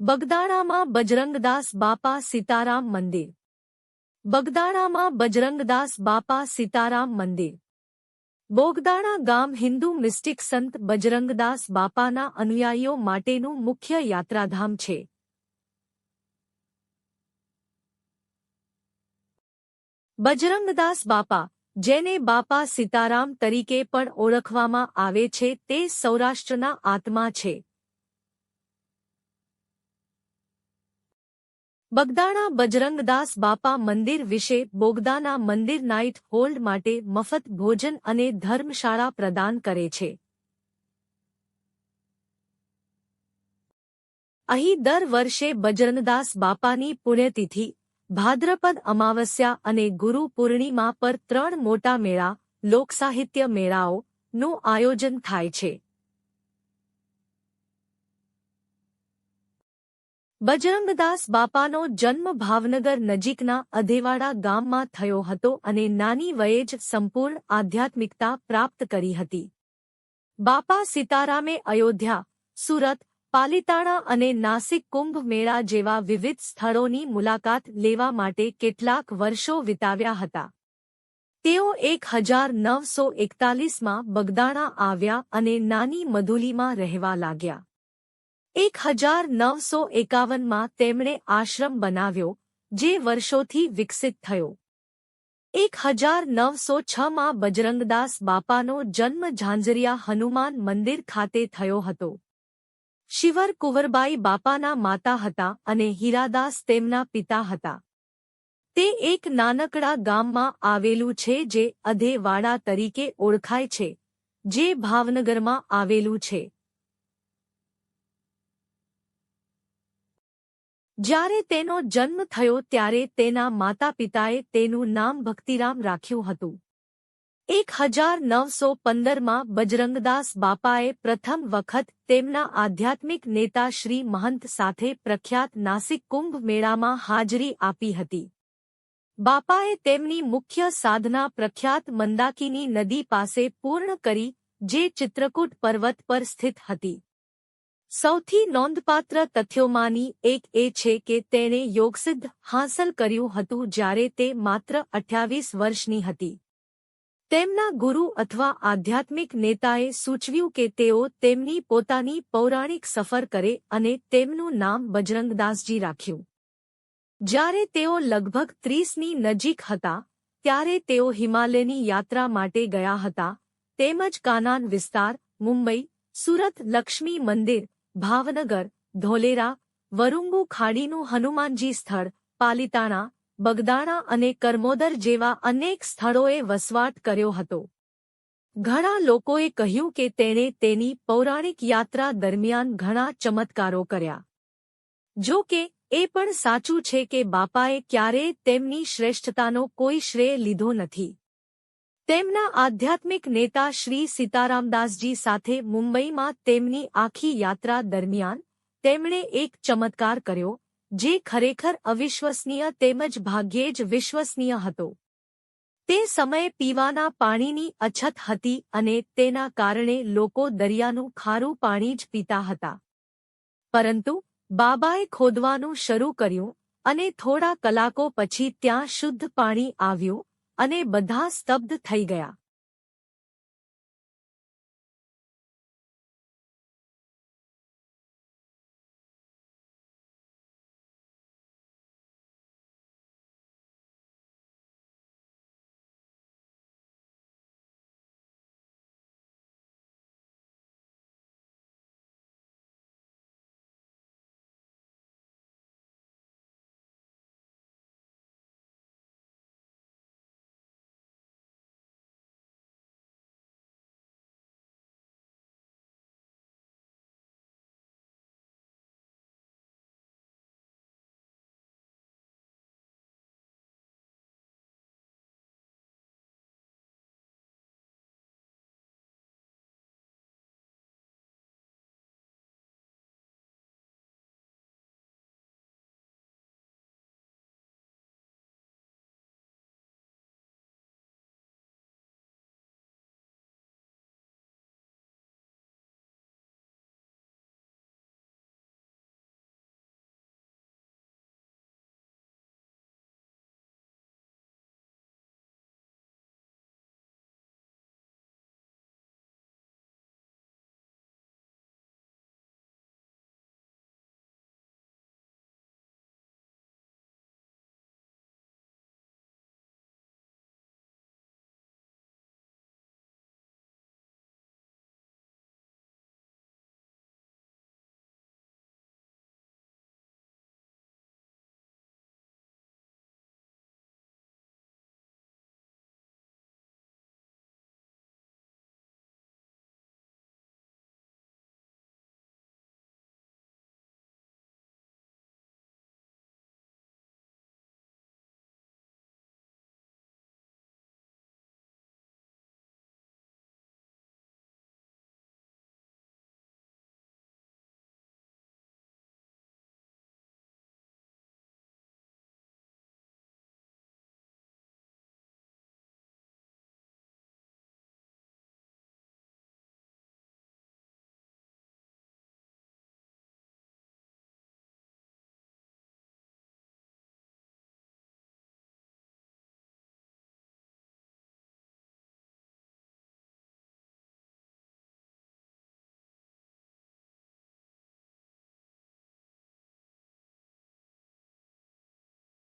બગદાણામાં બજરંગદાસ બાપા સીતારામ મંદિર. બગદાણામાં બજરંગદાસ બાપા સીતારામ મંદિર. બોગદાણા ગામ હિન્દુ મિસ્ટિક સંત બજરંગદાસ બાપાના અનુયાયીઓ માટેનું મુખ્ય યાત્રાધામ છે. બજરંગદાસ બાપા, જેને બાપા સીતારામ તરીકે પણ ઓળખવામાં આવે છે, તે સૌરાષ્ટ્રના આત્મા છે. બગદાણા બજરંગદાસ બાપા મંદિર વિશે બોગદાના મંદિર નાઇટ હોલ્ડ માટે મફત ભોજન અને ધર્મશાળા પ્રદાન કરે છે. અહીં દર વર્ષે બજરંગદાસ બાપાની પુણ્યતિથિ, ભાદ્રપદ અમાવસ્યા અને ગુરુ પૂર્ણિમા પર ત્રણ મોટા મેળા, લોકસાહિત્ય મેળાઓનું આયોજન થાય છે. બજરંગદાસ બાપાનો જન્મ ભાવનગર નજીકના અધેવાડા ગામમાં થયો હતો અને નાની વયે જ સંપૂર્ણ આધ્યાત્મિકતા પ્રાપ્ત કરી હતી. બાપા સીતારામે અયોધ્યા, સુરત, પાલિતાણા અને નાસિક કુંભ મેળા જેવા વિવિધ સ્થળોની મુલાકાત લેવા માટે કેટલાક વર્ષો વિતાવ્યા હતા. તેઓ એક હજાર નવસો એકતાલીસમાં બગદાણા આવ્યા અને નાની મધુલીમાં રહેવા લાગ્યા. એક હજાર નવસો એકાવનમાં તેમણે આશ્રમ બનાવ્યો, જે વર્ષોથી વિકસિત થયો. એક હજાર નવસો છમાં બજરંગદાસ બાપાનો જન્મ ઝાંઝરિયા હનુમાન મંદિર ખાતે થયો હતો. શિવર કુંવરબાઈ બાપાના માતા હતા અને હીરાદાસ તેમના પિતા હતા. તે એક નાનકડા ગામમાં આવેલું છે જે અધેવાડા તરીકે ઓળખાય છે, જે ભાવનગરમાં આવેલું છે. જ્યારે તેનો જન્મ થયો ત્યારે તેના માતા પિતાએ તેનું નામ ભક્તિરામ રાખ્યું હતું. એક હજાર નવસો પંદરમાં બજરંગદાસ બાપાએ પ્રથમ વખત તેમના આધ્યાત્મિક નેતા શ્રી મહંત સાથે પ્રખ્યાત નાસિક કુંભ મેળામાં હાજરી આપી હતી. બાપાએ તેમની મુખ્ય સાધના પ્રખ્યાત મંદાકીની નદી પાસે પૂર્ણ કરી, જે ચિત્રકૂટ પર્વત પર સ્થિત હતી. સૌથી નોંધપાત્ર તથ્યોમાંની એક એ છે કે તેણે યોગસિદ્ધ હાંસલ કર્યું હતું જ્યારે તે માત્ર અઠ્યાવીસ વર્ષની હતી. તેમના ગુરુ અથવા આધ્યાત્મિક નેતાએ સૂચવ્યું કે તેઓ તેમની પોતાની પૌરાણિક સફર કરે અને તેમનું નામ બજરંગદાસજી રાખ્યું. જ્યારે તેઓ લગભગ ત્રીસની નજીક હતા, ત્યારે તેઓ હિમાલયની યાત્રા માટે ગયા હતા, તેમજ કાનાન વિસ્તાર, મુંબઈ, સુરત લક્ષ્મી મંદિર ભાવનગર, ધોલેરા, વરુંગુ ખાડીનું હનુમાનજી સ્થળ, પાલિતાણા, બગદાણા અને કરમોદર જેવા અનેક સ્થળોએ વસવાટ કર્યો હતો. ઘણા લોકોએ કહ્યું કે તેણે તેની પૌરાણિક યાત્રા દરમિયાન ઘણા ચમત્કારો કર્યા. જો કે, એ પણ સાચું છે કે બાપાએ ક્યારેય તેમની શ્રેષ્ઠતાનો કોઈ શ્રેય લીધો નથી. તેમના આધ્યાત્મિક નેતા શ્રી સીતારામદાસજી સાથે મુંબઈમાં તેમની આખી યાત્રા દરમિયાન તેમણે એક ચમત્કાર કર્યો, જે ખરેખર અવિશ્વસનીય તેમજ ભાગ્યે જ વિશ્વસનીય હતો. તે સમયે પીવાના પાણીની અછત હતી અને તેના કારણે લોકો દરિયાનું ખારું પાણી જ પીતા હતા. પરંતુ બાબાએ ખોદવાનું શરૂ કર્યું અને થોડા કલાકો પછી ત્યાં શુદ્ધ પાણી આવ્યું અને બધા સ્તબ્ધ થઈ ગયા.